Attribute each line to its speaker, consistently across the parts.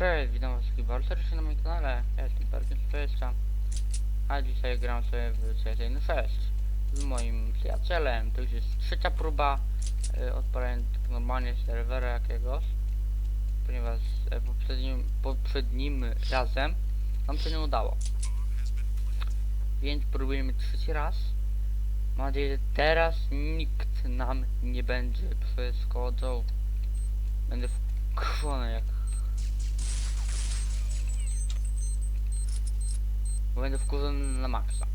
Speaker 1: Cześć, witam was bardzo serdecznie na moim kanale. Ja jestem Perkin 20 A dzisiaj gram sobie w CS 6 z moim przyjacielem. To już jest trzecia próba y, tak normalnie serwera jakiegoś. Ponieważ e, poprzednim, poprzednim razem nam się nie udało. Więc próbujemy trzeci raz. Mam nadzieję, że teraz nikt nam nie będzie przeszkodzał. Będę wkurzony jak bo będę wkurzony na maksa.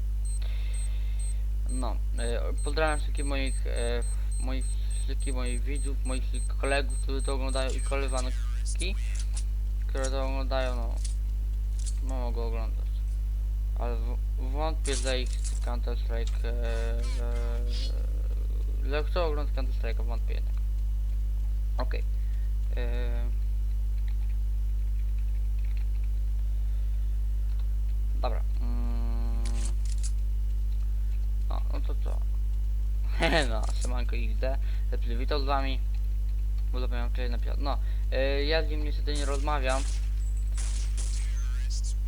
Speaker 1: No, e, pozdrawiam wszystkich moich, e, moich, wszystkich moich widzów, moich kolegów, którzy to oglądają i koleżanki, które to oglądają, no, no mogą oglądać. Ale w, wątpię, że ich Counter Strike, e, e, chcą oglądać Counter Strike, wątpię jednak. Okej. E, no, siemanko XD. Witam z wami. Zapomniałem wczoraj napisać. No, yy, ja z nim niestety nie rozmawiam.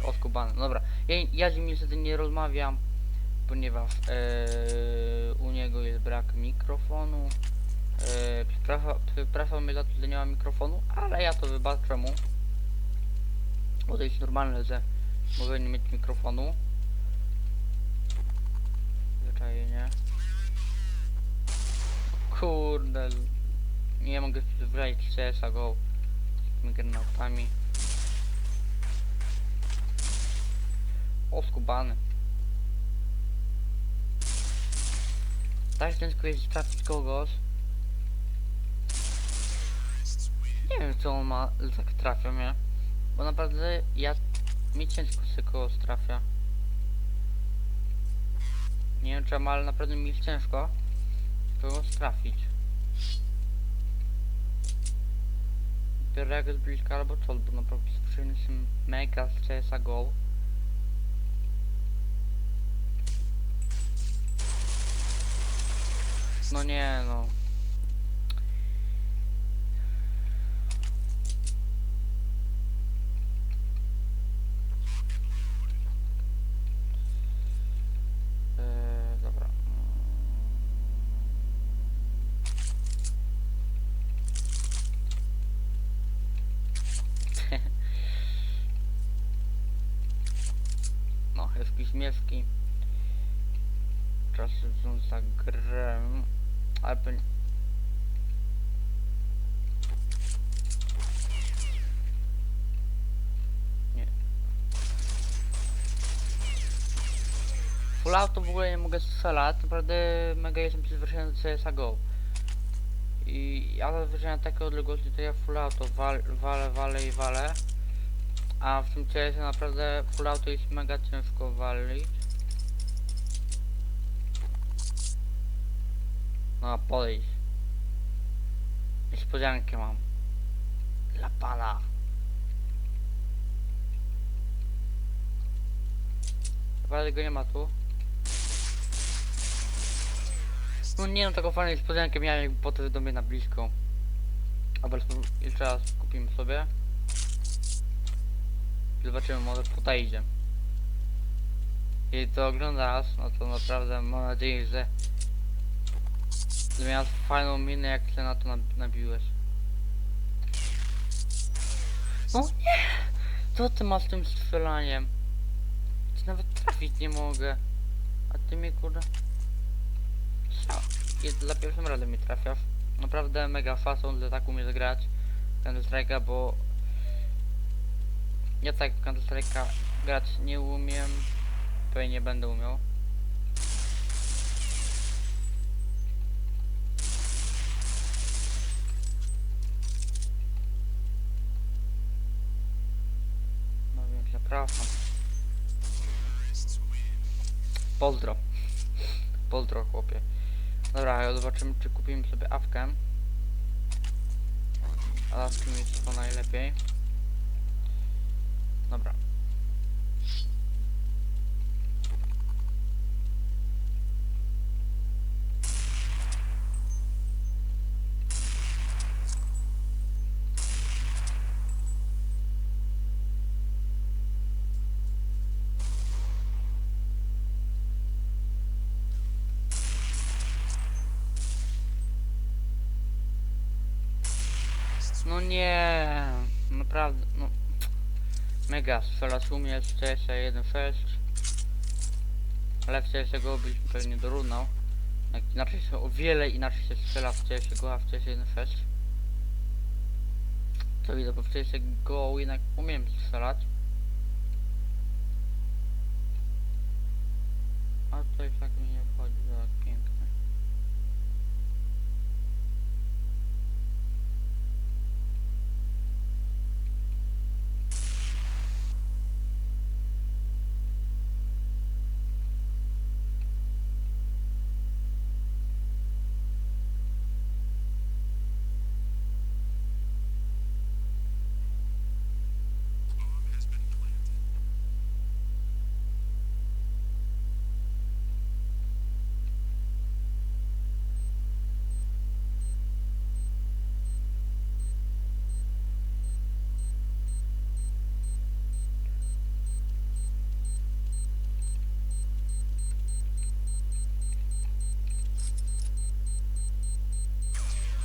Speaker 1: O, skubany. Dobra. Ja, ja z nim niestety nie rozmawiam, ponieważ yy, u niego jest brak mikrofonu. Yy, przepraszam, przepraszam mnie za to, że nie ma mikrofonu, ale ja to wybaczę mu. Bo to jest normalne, że Mogę nie mieć mikrofonu. Kurde. Nie mogę przyzwyczaić CS-a go tymi granatami. O, skubany. Tak ciężko jest trafić kogoś. Nie wiem co on ma, tak trafia mnie. Bo naprawdę ja mi ciężko się kogoś trafia. Nie wiem czemu, ale naprawdę mi ciężko kogoś trafić. Jest bliska albo co, bo naprawdę sprzyjny się mega z CSA GO. No nie no. Hezki śmieszki. Czasy są za grę. Ale. Full auto w ogóle nie mogę strzelać, naprawdę mega jestem przyzwyczajony do CSA GO. I ja zazwyczaj na takie odległości to ja full auto wal, walę, walę i walę. A w tym CS naprawdę full auto jest mega ciężko walić. No podejść. Niespodziankę mam. Dla pana. Naprawdę go nie ma tu. No nie no, taką fajną niespodziankę miałem jakby potem do mnie na blisko. Dobra, jeszcze raz kupimy sobie. Zobaczymy, może tutaj idzie. Jeśli to oglądasz, no to naprawdę mam nadzieję, że miałeś fajną minę jak się na to nab nabiłeś. No nie! Co ty masz z tym strzelaniem? Ci nawet trafić nie mogę. A ty mnie kurde... Jest za pierwszym razem mnie trafiasz. Naprawdę mega fason, że tak umiesz grać Counter Strike'a, bo... Ja tak w Counter Strike'a grać nie umiem. Pewnie nie będę umiał. No więc zapraszam. Pozdro. Pozdro chłopie. Dobra, zobaczymy czy kupimy sobie awkę. A awki mieć to najlepiej. No nie, naprawdę, no. Mega, strzelać umie z CS 1.6. Ale w CSGO byś pewnie dorównał. Inaczej się, o wiele inaczej się strzela w CSGO, a w CS 1.6. To widzę, bo w CSGO jednak umiem strzelać. A to i tak mi nie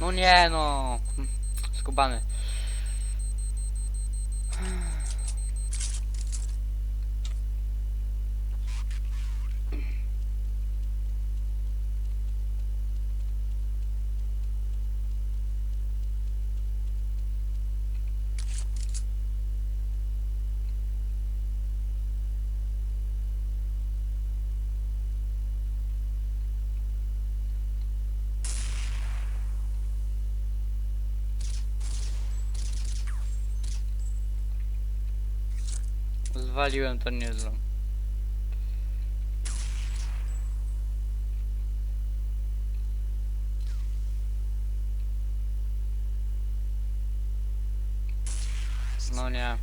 Speaker 1: No nie no. Skubany. Zwaliłem to niezłą. No nie.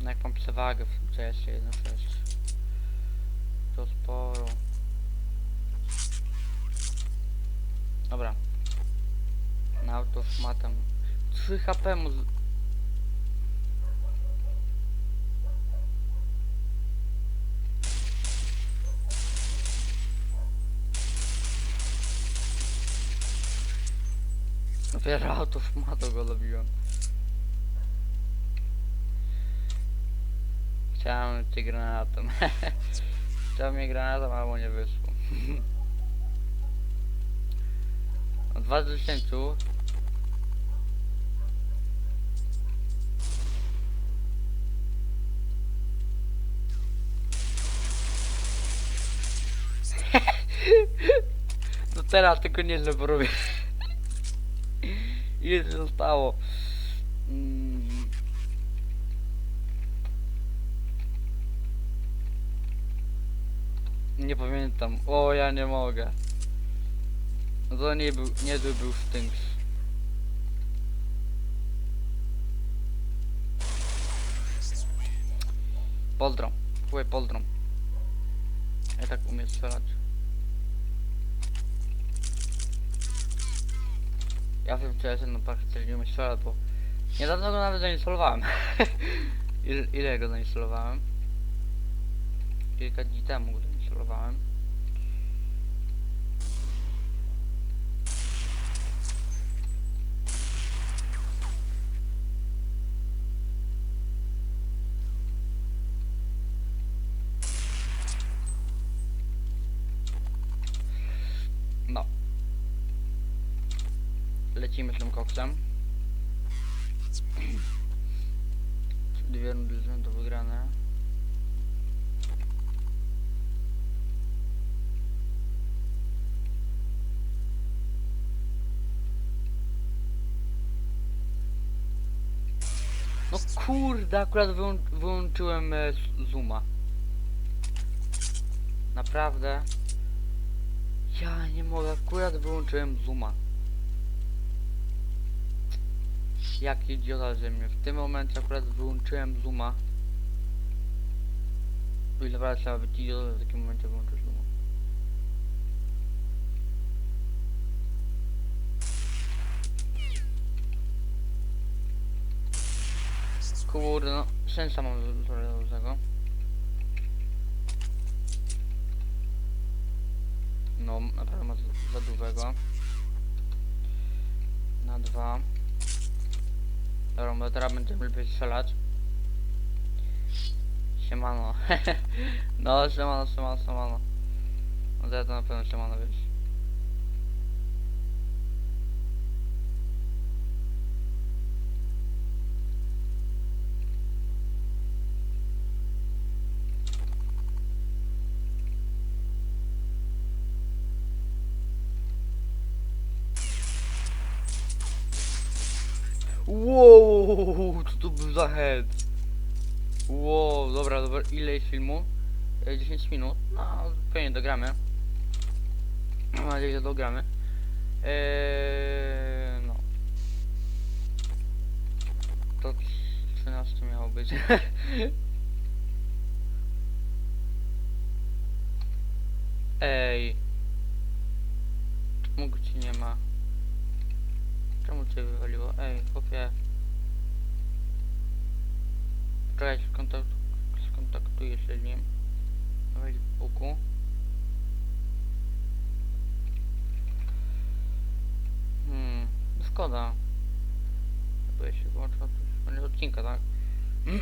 Speaker 1: No Jak mam przewagę w tym CS 1.6 To sporo. Dobra. Na automatem. 3 HP mu z... Dopiero automatu go lubiłem. Chciałem cię granatem. Chciałem mnie granatem, mu nie wyszło. Od 2 do 10 No teraz tylko nieźle porobię. Ile zostało? Mm. Nie pamiętam. O, ja nie mogę. No to nie był, nie był Stinks. Pozdro. Chuj, pozdro. Ja tak umiem strzelać. Ja wiem, czy ja jestem na praktyce nie umiem strzelać, bo niedawno go nawet zainstalowałem. ile, ile go zainstalowałem? Kilka dni temu go zainstalowałem. Lecimy tym koksem. Dwie rundy rzędu wygrane. No kurde, akurat wyłą wyłączyłem e, zooma. Naprawdę. Ja nie mogę, akurat wyłączyłem zooma. Jaki idiota ze mnie. W tym momencie akurat wyłączyłem zooma. I naprawdę trzeba być idiotą w takim momencie wyłączyć zooma. Kurde no, sensa mam z- tego. No, naprawdę ma za dużego. Na dwa. Dobra, bo teraz będziemy lepiej strzelać. Siemano. no, siemano, siemano, siemano. No to ja to na pewno siemano, wiesz. Wow, co to był za head? Wow, dobra, dobra, ile jest filmu? E, 10 minut, no pewnie dogramy. Mam nadzieję, że dogramy. Eee, no. To 13 miało być. Ej. Go ci nie ma? Czemu cię wywaliło? Ej, chłopie. Czekaj, skontakt skontaktuję się z nim. Na Facebooku. Hmm, szkoda. Jakby się włączyła coś. Będzie odcinka, tak?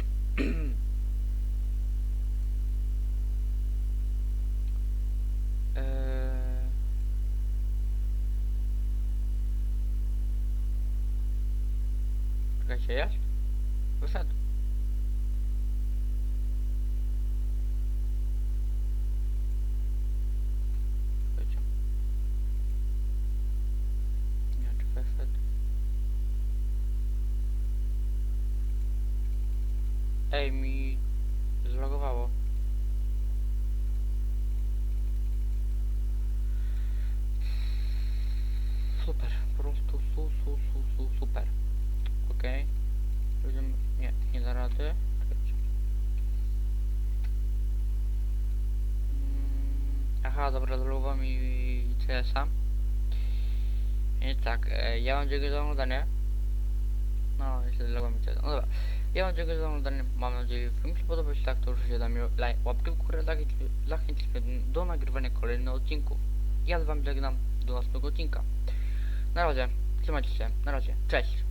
Speaker 1: Eee... Czekajcie, jest? Wyszedł. Ej, mi zlogowało. Super, po prostu su, su, su, su, super. Okej. Będziemy... Nie, nie da rady. Mm, Aha, dobra, zalogował mi CS-a. I tak, e, ja mam dziękuję za oglądanie. No, jeszcze zalogował mi CS. No dobra. Ja mam dziękuję za oglądanie. Mam nadzieję, że film się podobał. Jeśli tak, to już się da mi laj- łapkę w górę. zachęć- mnie do nagrywania kolejnych odcinków. Ja z wami żegnam. Do następnego odcinka. Na razie. Trzymajcie się. Na razie. Cześć.